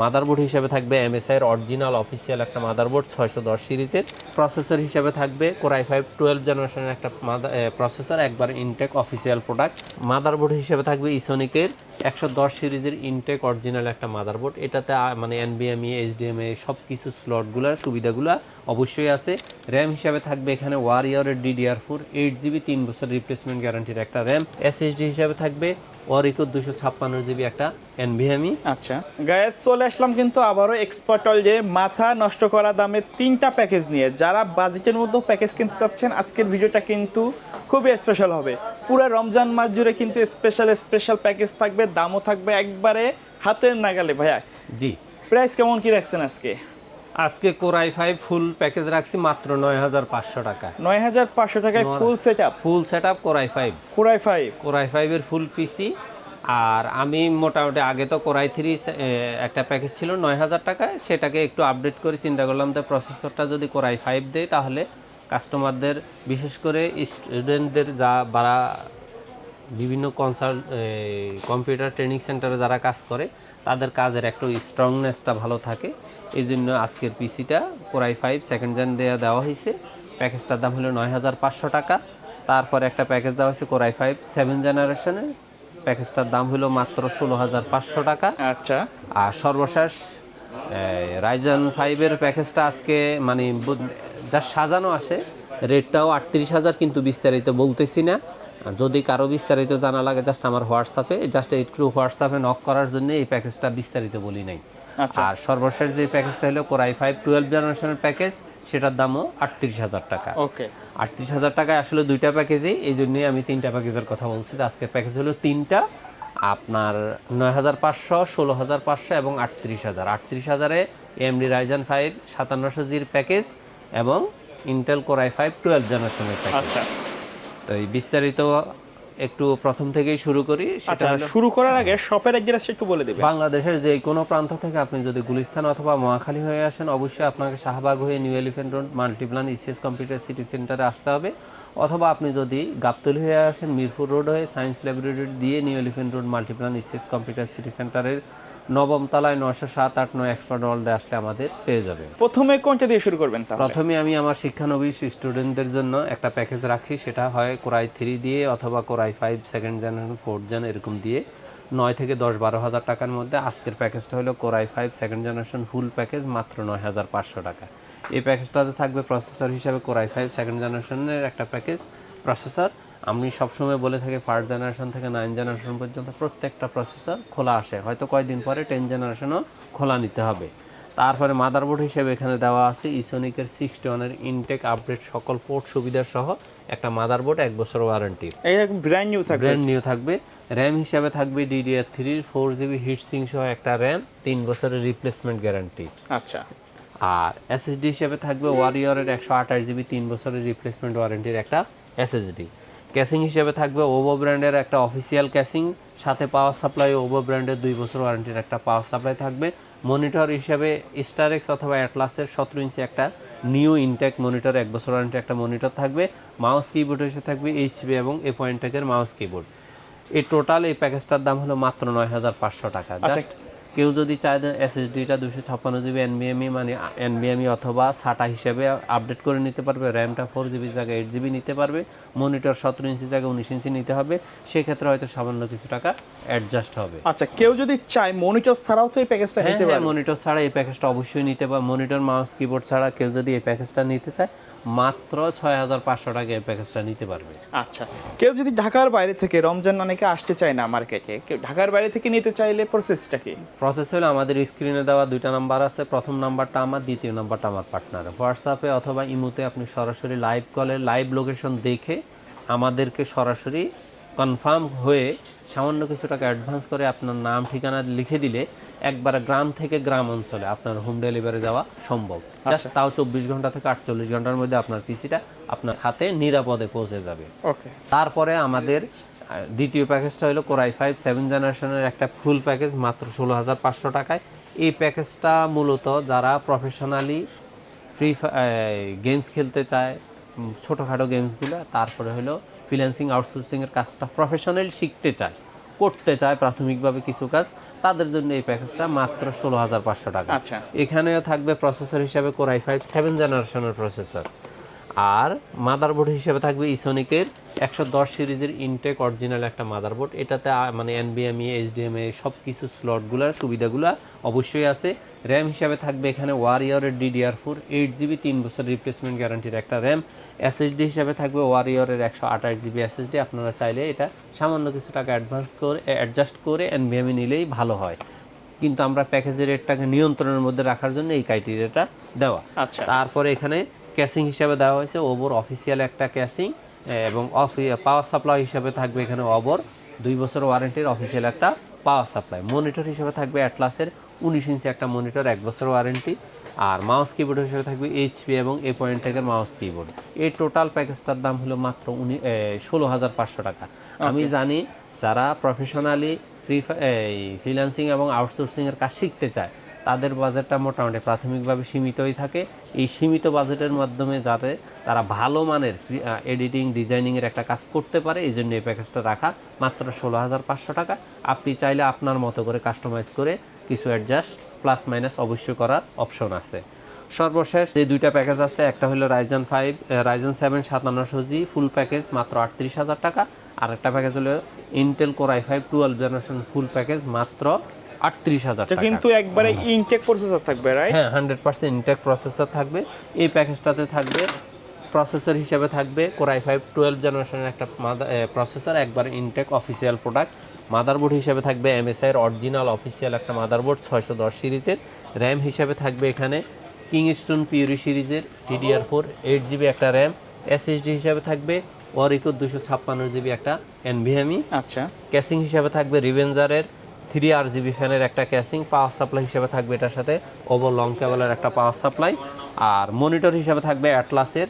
Motherboard হিসেবে থাকবে MSI এর অরিজিনাল অফিসিয়াল একটা মাদারবোর্ড, ছয়শো দশ সিরিজের। প্রসেসর হিসেবে থাকবে কোরাই ফাইভ টুয়েলভ জেনারেশনের একটা প্রসেসর একবার ইনটেক অফিসিয়াল প্রোডাক্ট মাদারবোর্ড হিসেবে থাকবে ইসোনিকের একশো দশ সিরিজের ইনটেক অরিজিনাল একটা মাদারবোর্ড। এটাতে মানে এনবিএমই এইচডিএমএ সব কিছু স্লটগুলোর সুবিধাগুলো অবশ্যই আছে। র্যাম হিসাবে থাকবে এখানে ওয়ারিয়রের ডিডিআর ফোর এইট জিবি তিন বছর রিপ্লেসমেন্ট গ্যারান্টির একটা র্যাম এসএসডি হিসাবে থাকবে ওয়ারিকো দুশো ছাপ্পান্ন জিবি একটা এনভিএমই আচ্ছা। গায়েস চলে আসলাম কিন্তু আবারও এক্সপার্ট যে মাথা নষ্ট করা দামে তিনটা প্যাকেজ নিয়ে। যারা বাজেটের মধ্যে প্যাকেজ কিনতে চাচ্ছেন আজকের ভিডিওটা কিন্তু খুবই স্পেশাল হবে। পুরো রমজান মাস জুড়ে কিন্তু স্পেশাল স্পেশাল প্যাকেজ থাকবে দামও থাকবে একবারে হাতের নাগালে ভাইয়া। জি। প্রাইস কেমন কি রাখছেন আজকে? আজকে কোরাই ফাইভ ফুল প্যাকেজ রাখছি মাত্র নয় হাজার পাঁচশো টাকা। নয় হাজার পাঁচশো টাকায় full set up full set up core i five. Core i five. Core i ফাইভের ফুল পিসি আর আমি মোটামুটি আগে তো কোরাই থ্রি একটা প্যাকেজ ছিল নয় হাজার টাকায়। সেটাকে একটু আপডেট করে চিন্তা করলাম যে প্রসেসরটা যদি কোরাই ফাইভ দেয় তাহলে কাস্টমারদের বিশেষ করে স্টুডেন্টদের যা বারা বিভিন্ন কনসাল্ট কম্পিউটার ট্রেনিং সেন্টারে যারা কাজ করে তাদের কাজের একটু স্ট্রংনেসটা ভালো থাকে। এই জন্য আজকের পিসিটা core i five second gen দেওয়া দেওয়া হয়েছে। প্যাকেজটার দাম হলো নয় হাজার পাঁচশো টাকা। তারপরে একটা প্যাকেজ দেওয়া হয়েছে কোরাই ফাইভ সেভেন জেনারেশনের প্যাকেজটার দাম হলো মাত্র ষোলো হাজার পাঁচশো টাকা। আচ্ছা। আর সর্বশেষ রাইজন ফাইভের প্যাকেজটা আজকে মানে যা সাজানো আসে রেটটাও আটত্রিশ হাজার কিন্তু বিস্তারিত বলতেছি না। যদি কারও বিস্তারিত জানা লাগে জাস্ট আমার হোয়াটসঅ্যাপে জাস্ট একটু হোয়াটসঅ্যাপে নক করার জন্য এই প্যাকেজটা বিস্তারিত বলি নাই। আর সর্বশেষ যে প্যাকেজটা হলো কোরাই ফাইভ টুয়েলভ জেনারেশনের প্যাকেজ সেটার দামও আটত্রিশ হাজার টাকা। ওকে। আটত্রিশ হাজার টাকায় আসলে দুইটা প্যাকেজই এই জন্যই আমি তিনটা প্যাকেজের কথা বলছি। তো আজকের প্যাকেজ হলো তিনটা আপনার নয় হাজার পাঁচশো ষোলো হাজার পাঁচশো এবং আটত্রিশ হাজার। আটত্রিশ হাজারে এমডি রাইজান ফাইভ সাতান্নশো জির প্যাকেজ এবং Intel core i five twelve জেনারেশনের প্যাকেজ আচ্ছা। তো এই বিস্তারিত একটু প্রথম থেকেই শুরু করি সেটা আচ্ছা শুরু করার আগে শপের অ্যাড্রেস একটু বলে দেবেন। বাংলাদেশের যে কোনো প্রান্ত থেকে আপনি যদি গুলিস্তান অথবা মহাখালী হয়ে আসেন অবশ্যই আপনাকে শাহবাগ হয়ে New Elephant Road Multiplan ECS Computer City সেন্টারে আসতে হবে। অথবা আপনি যদি গাবতলি হয়ে আসেন মিরপুর রোড হয়ে সায়েন্স ল্যাবরেটরি দিয়ে New Elephant Road Multiplan ECS Computer City সেন্টারের নবম তলায় নশো সাত আট নয় এক্সপার্ট ওয়ার্ল্ডে আসলে আমাদের পেয়ে যাবে। প্রথমে কোনটা দিয়ে শুরু করবেন প্রথমে আমি আমার শিক্ষানবিশ স্টুডেন্টদের জন্য একটা প্যাকেজ রাখি সেটা হয় কোরাই থ্রি দিয়ে অথবা core i five second generation fourth gen এরকম দিয়ে নয় থেকে দশ, বারো হাজার টাকার মধ্যে আজকের প্যাকেজটা হলো core i five second generation full package মাত্র নয় হাজার পাঁচশো টাকা। এই প্যাকেজটাতে থাকবে প্রসেসর হিসাবে কোরাই ফাইভ সেকেন্ড জেনারেশনের একটা প্যাকেজ প্রসেসর আমি সবসময় বলে থাকি ফার্স্ট জেনারেশন থেকে নাইন জেনারেশন পর্যন্ত প্রত্যেকটা প্রসেসর খোলা আসে। হয়তো কয়েকদিন পরে টেন জেনারেশনও খোলা নিতে হবে। তারপরে মাদারবোর্ড হিসেবে এখানে দেওয়া আছে ইসোনিকের সিক্সটি ওয়ানের ইনটেক আপডেট সকল পোর্ট সুবিধা সহ একটা মাদারবোর্ড এক বছর ওয়ারেন্টি এই ব্র্যান্ড নিউ থাকবে। ব্র্যান্ড নিউ থাকবে। র্যাম হিসাবে থাকবে ডিডিআর থ্রির ফোর জিবি হিট সিং সহ একটা র্যাম তিন বছরের রিপ্লেসমেন্ট গ্যারান্টি আচ্ছা। আর এসএসডি হিসেবে থাকবে ওয়ারিয়রের একশো আঠাশ জিবি তিন বছরের রিপ্লেসমেন্ট ওয়ারেন্টির একটা এসএসডি ক্যাসিং হিসেবে থাকবে ওভো ব্র্যান্ডের একটা অফিসিয়াল ক্যাসিং সাথে পাওয়ার সাপ্লাই ওভো ব্র্যান্ডের দুই বছর ওয়ারেন্টির একটা পাওয়ার সাপ্লাই থাকবে। মনিটর হিসাবে স্টারেক্স অথবা অ্যাটলাসের সতেরো ইঞ্চি একটা নিউ ইনটেক মনিটর এক বছর ওয়ারেন্টি একটা মনিটর থাকবে। মাউস কিবোর্ড হিসেবে থাকবে এইচবি এবং এ পয়েন্টেকের মাউস কিবোর্ড এই টোটাল এই প্যাকেজটার দাম হলো মাত্র নয় হাজার পাঁচশো টাকা। জাস্ট কেউ যদি চায় এসএসডিটা দুশো ছাপ্পান্ন জিবি এনবিএমই মানে এনবিএমই অথবা সাটা হিসেবে আপডেট করে নিতে পারবে র্যামটা ফোর জিবি জায়গায় এইট জিবি নিতে পারবে মনিটর সতেরো ইঞ্চি জায়গায় উনিশ ইঞ্চি নিতে হবে সেক্ষেত্রে হয়তো সামান্য কিছু টাকা অ্যাডজাস্ট হবে। আচ্ছা কেউ যদি চায় মনিটর ছাড়াও তো এই প্যাকেজটা নিতে হ্যাঁ পারে মনিটর ছাড়া এই প্যাকেজটা অবশ্যই নিতে পারে মনিটর মাউস কিবোর্ড ছাড়া কেউ যদি এই প্যাকেজটা নিতে চায় মাত্র ছয় হাজার পাঁচশো টাকা এই প্যাকেজটা নিতে পারবে। আচ্ছা কেউ যদি ঢাকার বাইরে থেকে রমজান অনেকে আসতে চায় না মার্কেটে কেউ ঢাকার বাইরে থেকে নিতে চাইলে প্রসেসটা কি? প্রসেস হলো আমাদের স্ক্রিনে দেওয়া দুইটা নাম্বার আছে প্রথম নাম্বারটা আমার দ্বিতীয় নাম্বারটা আমার পার্টনার হোয়াটসঅ্যাপে অথবা ইমোতে আপনি সরাসরি লাইভ কলে লাইভ লোকেশন দেখে আমাদেরকে সরাসরি কনফার্ম হয়ে সামান্য কিছু টাকা অ্যাডভান্স করে আপনার নাম ঠিকানা লিখে দিলে একবার গ্রাম থেকে গ্রাম অঞ্চলে আপনার হোম ডেলিভারি দেওয়া সম্ভব। জাস্ট তাও চব্বিশ ঘণ্টা থেকে আটচল্লিশ ঘণ্টার মধ্যে আপনার পিসিটা আপনার হাতে নিরাপদে পৌঁছে যাবে। ওকে তারপরে আমাদের দ্বিতীয় প্যাকেজটা হলো কোরাই ফাইভ সেভেন জেনারেশনের একটা ফুল প্যাকেজ মাত্র ষোলো হাজার পাঁচশো টাকায়। এই প্যাকেজটা মূলত যারা প্রফেশনালি ফ্রি গেমস খেলতে চায় ছোটোখাটো গেমসগুলো তারপরে হলো ফ্রিল্যান্সিং আউটসোর্সিংয়ের কাজটা প্রফেশনালি শিখতে চায়। করতে চায় প্রাথমিকভাবে কিছু কাজ তাদের জন্য এই প্যাকেজটা মাত্র ষোলো হাজার পাঁচশো টাকা। আচ্ছা। এখানেও থাকবে প্রসেসর হিসাবে কোরাই ফাইভ সেভেন জেনারেশনের প্রসেসর আর মাদারবোর্ড হিসেবে থাকবে ইসোনিকের একশো দশ সিরিজের ইনটেক অরিজিনাল একটা মাদারবোর্ড এটাতে মানে এনবিএমই এইচডিএমএ সব কিছু স্লটগুলো সুবিধাগুলো অবশ্যই আছে। র্যাম হিসাবে থাকবে এখানে ওয়ারিয়রের ডিডিআর ফোর এইট জিবি তিন বছর রিপ্লেসমেন্ট গ্যারান্টির একটা র্যাম। এসএসডি হিসাবে থাকবে ওয়ারিয়রের একশো আঠাশ জিবি এসএসডি আপনারা চাইলে এটা সামান্য কিছু টাকা অ্যাডভান্স করে অ্যাডজাস্ট করে এনবিএমই নিলেই ভালো হয়। কিন্তু আমরা প্যাকেজের রেটটাকে নিয়ন্ত্রণের মধ্যে রাখার জন্য এই ক্রাইটেরিয়াটা দেওয়া। আচ্ছা। তারপরে এখানে ক্যাসিং হিসাবে দেওয়া হয়েছে ওবর অফিসিয়াল একটা ক্যাসিং এবং পাওয়ার সাপ্লাই হিসাবে থাকবে এখানে ওবর দুই বছর ওয়ারেন্টির অফিসিয়াল একটা পাওয়ার সাপ্লাই মনিটর হিসাবে থাকবে অ্যাটলাসের উনিশ ইঞ্চি একটা মনিটর এক বছর ওয়ারেন্টি। আর মাউস কিবোর্ড হিসেবে থাকবে এইচপি এবং এ পয়েন্ট থেকে মাউস কিবোর্ড এই টোটাল প্যাকেজটার দাম হলো মাত্র উনি ষোলো হাজার পাঁচশো টাকা। আমি জানি যারা প্রফেশনালি ফ্রি এই ফ্রিল্যান্সিং এবং আউটসোর্সিংয়ের কাজ শিখতে চায় তাদের বাজেটটা মোটামুটি প্রাথমিকভাবে সীমিতই থাকে। এই সীমিত বাজেটের মাধ্যমে যাতে তারা ভালো মানের এডিটিং ডিজাইনিংয়ের একটা কাজ করতে পারে এই জন্য এই প্যাকেজটা রাখা মাত্র ষোলো হাজার পাঁচশো টাকা। আপনি চাইলে আপনার মতো করে কাস্টমাইজ করে কিছু অ্যাডজাস্ট প্লাস মাইনাস অবশ্যই করার অপশন আছে। সর্বশেষ যে দুইটা প্যাকেজ আছে একটা হলো রাইজন ফাইভ রাইজন সেভেন সাতান্নশো জি ফুল প্যাকেজ মাত্র আটত্রিশ হাজার টাকা। আর একটা প্যাকেজ হলো Intel core i five twelve generation full package মাত্র আটত্রিশ হাজার টাকা। কিন্তু একবারে ইনটেক প্রসেসর থাকবে রাইট হ্যাঁ হান্ড্রেড পার্সেন্ট ইনটেক প্রসেসর থাকবে। এই প্যাকেজটাতে থাকবে প্রসেসর হিসেবে থাকবে কোরাই ফাইভ টুয়েলভ জেনারেশনের একটা প্রসেসর একবার ইনটেক অফিসিয়াল প্রোডাক্ট মাদারবোর্ড হিসেবে থাকবে এমএসআইয়ের অরিজিনাল অফিসিয়াল একটা মাদারবোর্ড ছয়শো দশ সিরিজের। র্যাম হিসেবে থাকবে এখানে কিংস্টোন পিউরি সিরিজের ডিডিআর ফোর এইট জিবি একটা র্যাম এসএসডি হিসাবে থাকবে ওয়ারিকো দুশো ছাপ্পান্ন জিবি একটা এনভিএমই আচ্ছা। ক্যাসিং হিসাবে থাকবে রিভেঞ্জারের থ্রি আর জিবি ফ্যানের একটা ক্যাসিং পাওয়ার সাপ্লাই হিসাবে থাকবে এটার সাথে ওভার লং কেবলের একটা পাওয়ার সাপ্লাই আর মনিটর হিসাবে থাকবে অ্যাটলাসের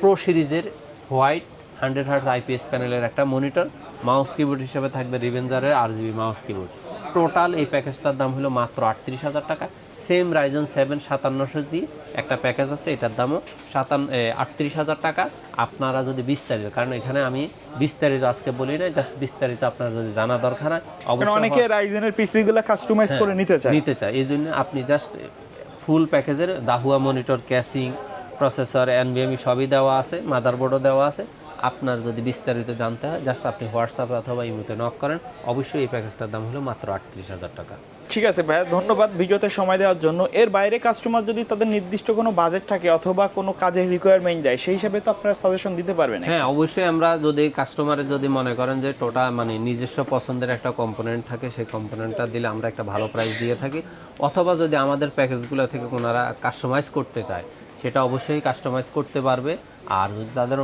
প্রো সিরিজের হোয়াইট হান্ড্রেড হার্টস আইপিএস প্যানেলের একটা মনিটর মাউস কিবোর্ড হিসাবে থাকবে রিভেঞ্জারের আর জিবি মাউস কিবোর্ড টোটাল এই প্যাকেজটার দাম হলো মাত্র আটত্রিশ হাজার টাকা। সেম রাইজন সেভেন সাতান্নশো জি একটা প্যাকেজ আছে এটার দামও সাতান্ন আটত্রিশ হাজার টাকা। আপনারা যদি বিস্তারিত কারণ এখানে আমি বিস্তারিত আজকে বলি না জাস্ট বিস্তারিত আপনার যদি জানা দরকার হয় অবশ্যই অনেকে রাইজেনের পিসি গুলো কাস্টমাইজ করে নিতে চায়। নিতে চায়। এই জন্য আপনি জাস্ট ফুল প্যাকেজের Dahua monitor casing processor NVMe সবই দেওয়া আছে মাদারবোর্ডও দেওয়া আছে। আপনার যদি বিস্তারিত জানতে হয় জাস্ট আপনি হোয়াটসঅ্যাপে অথবা ইমোতে নক করেন অবশ্যই এই প্যাকেজটার দাম হলো মাত্র আটত্রিশ হাজার টাকা। ঠিক আছে ভাইয়া ধন্যবাদ ভিডিওতে সময় দেওয়ার জন্য। এর বাইরে কাস্টমার যদি তাদের নির্দিষ্ট কোনো বাজেট থাকে অথবা কোনো কাজের রিকোয়ারমেন্ট দেয় সেই হিসাবে তো আপনারা সাজেশন দিতে পারবেন। হ্যাঁ অবশ্যই আমরা যদি কাস্টমারের যদি মনে করেন যে টোটা মানে নিজস্ব পছন্দের একটা কম্পোনেন্ট থাকে সেই কম্পোনেন্টটা দিলে আমরা একটা ভালো প্রাইস দিয়ে থাকি। অথবা যদি আমাদের প্যাকেজগুলো থেকে ওনারা কাস্টমাইজ করতে চায় সেটা অবশ্যই কাস্টমাইজ করতে পারবে। আর যদি তাদের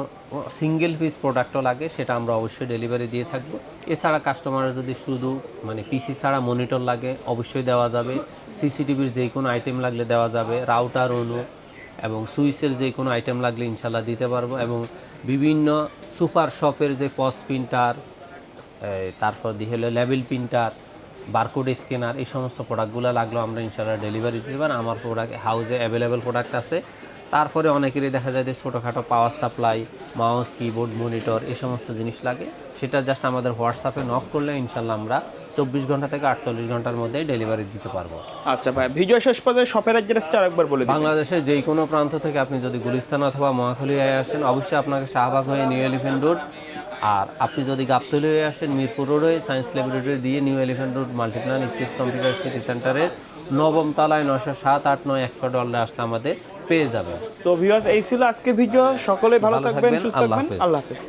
সিঙ্গেল পিস প্রোডাক্টও লাগে, সেটা আমরা অবশ্যই ডেলিভারি দিয়ে থাকব। এছাড়া কাস্টমারের যদি শুধু মানে পিসি ছাড়া মনিটর লাগে, অবশ্যই দেওয়া যাবে। সিসিটিভির যে কোনো আইটেম লাগলে দেওয়া যাবে রাউটার অনু এবং সুইচের যে কোনো আইটেম লাগলে ইনশাল্লাহ দিতে পারব। এবং বিভিন্ন সুপার শপের যে পস প্রিন্টার তারপর দিয়ে হলো লেভেল প্রিন্টার বারকোড স্ক্যানার এই সমস্ত প্রোডাক্টগুলো লাগলেও আমরা ইনশাল্লাহ ডেলিভারি দিতে পারি আমার প্রোডাক্ট হাউসে অ্যাভেলেবেল প্রোডাক্ট আছে। তারপরে অনেকেরই দেখা যায় যে ছোটোখাটো power supply mouse keyboard monitor এই সমস্ত জিনিস লাগে। সেটা জাস্ট আমাদের হোয়াটসঅ্যাপে নক করলে ইনশাল্লাহ আমরা চব্বিশ ঘণ্টা থেকে আটচল্লিশ ঘণ্টার মধ্যে ডেলিভারি দিতে পারব। আচ্ছা ভাই ভিডিও শেষ পর্যায়ে শপের অ্যাড্রেসটা আরেকবার বলে বাংলাদেশের যে কোনো প্রান্ত থেকে আপনি যদি গুলিস্তান অথবা মহাখালী আসেন অবশ্যই আপনাকে শাহবাগ হয়ে নিউ এলিফেন্ট রোড আর আপনি যদি গাবতলি হয়ে আসেন মিরপুর রোডে সায়েন্স ল্যাবরেটরি দিয়ে New Elephant Road Multiplan space Computer City সেন্টারের নবম তলায় নশো সাত আট নয় একশো ডলার আসলে আমাদের পেয়ে যাবেন। সো ভিউয়ার্স এই ছিল আজকে ভিডিও। সকলে ভালো থাকবেন, সুস্থ থাকবেন। আল্লাহ হাফেজ।